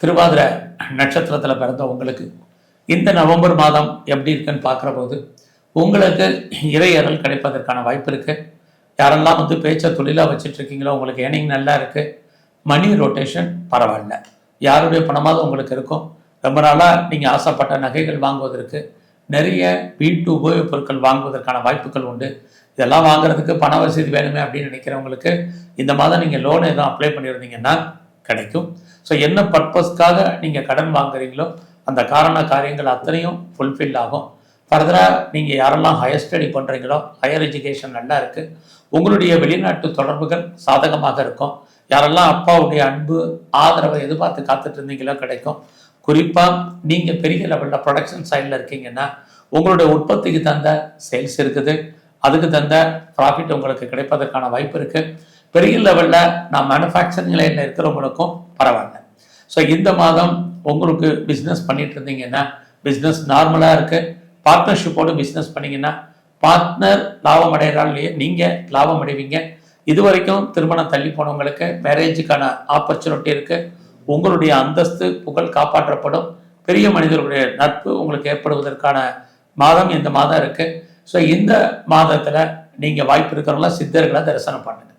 திருவாதிரை நட்சத்திரத்தில் பிறந்த உங்களுக்கு இந்த நவம்பர் மாதம் எப்படி இருக்குன்னு பார்க்குற போது உங்களுக்கு இறையறல் கிடைப்பதற்கான வாய்ப்பு இருக்குது யாரெல்லாம் வந்து பேச்சை தொழிலாக வச்சுட்ருக்கீங்களோ உங்களுக்கு ஏனிங் நல்லா இருக்குது மணி ரொட்டேஷன் பரவாயில்ல. யாருடைய பணமாவது உங்களுக்கு இருக்கும். ரொம்ப நாளாக நீங்கள் ஆசைப்பட்ட நகைகள் வாங்குவதற்கு நிறைய வீட்டு உபயோகப் பொருட்கள் வாங்குவதற்கான வாய்ப்புகள் உண்டு. இதெல்லாம் வாங்குறதுக்கு பண வசதி வேணுமே அப்படின்னு நினைக்கிறவங்களுக்கு இந்த மாதம் நீங்கள் லோன் எதுவும் அப்ளை பண்ணியிருந்தீங்கன்னா கிடைக்கும். ஸோ என்ன பர்பஸ்க்காக நீங்கள் கடன் வாங்குறீங்களோ அந்த காரண காரியங்கள் அத்தனையும் ஃபுல்ஃபில் ஆகும். ஃபர்தராக நீங்கள் யாரெல்லாம் ஹையர் ஸ்டடி பண்ணுறீங்களோ ஹையர் எஜுகேஷன் நல்லா இருக்குது உங்களுடைய வெளிநாட்டு தொடர்புகள் சாதகமாக இருக்கும். யாரெல்லாம் அப்பாவுடைய அன்பு ஆதரவை எதிர்பார்த்து காத்துட்டு இருந்தீங்களோ கிடைக்கும். குறிப்பாக நீங்கள் பெரிய லெவலில் ப்ரொடக்ஷன் சைடில் இருக்கீங்கன்னா உங்களுடைய உற்பத்திக்கு தந்த சேல்ஸ் இருக்குது. அதுக்கு தந்த ப்ராஃபிட் உங்களுக்கு கிடைப்பதற்கான வாய்ப்பு இருக்குது பெரிய லெவலில் நான் மேனுஃபேக்சரிங் லைனில் இருக்கிறவங்களுக்கும் பரவாயில்ல. ஸோ இந்த மாதம் உங்களுக்கு பிஸ்னஸ் பண்ணிட்டு இருந்தீங்கன்னா பிஸ்னஸ் நார்மலாக இருக்குது பார்ட்னர்ஷிப்போடு பிஸ்னஸ் பண்ணிங்கன்னா பார்ட்னர் லாபம் அடைகிறாலேயே நீங்கள் லாபம் அடைவீங்க. இது வரைக்கும் திருமணம் தள்ளி போனவங்களுக்கு மேரேஜுக்கான ஆப்பர்ச்சுனிட்டி இருக்குது உங்களுடைய அந்தஸ்து புகழ் காப்பாற்றப்படும். பெரிய மனிதர்களுடைய நட்பு உங்களுக்கு ஏற்படுவதற்கான மாதம் இந்த மாதம் இருக்குது ஸோ இந்த மாதத்தில் நீங்கள் வாய்ப்பு இருக்கிறவங்களாம் சித்தர்களை தரிசனம் பண்ணுங்க.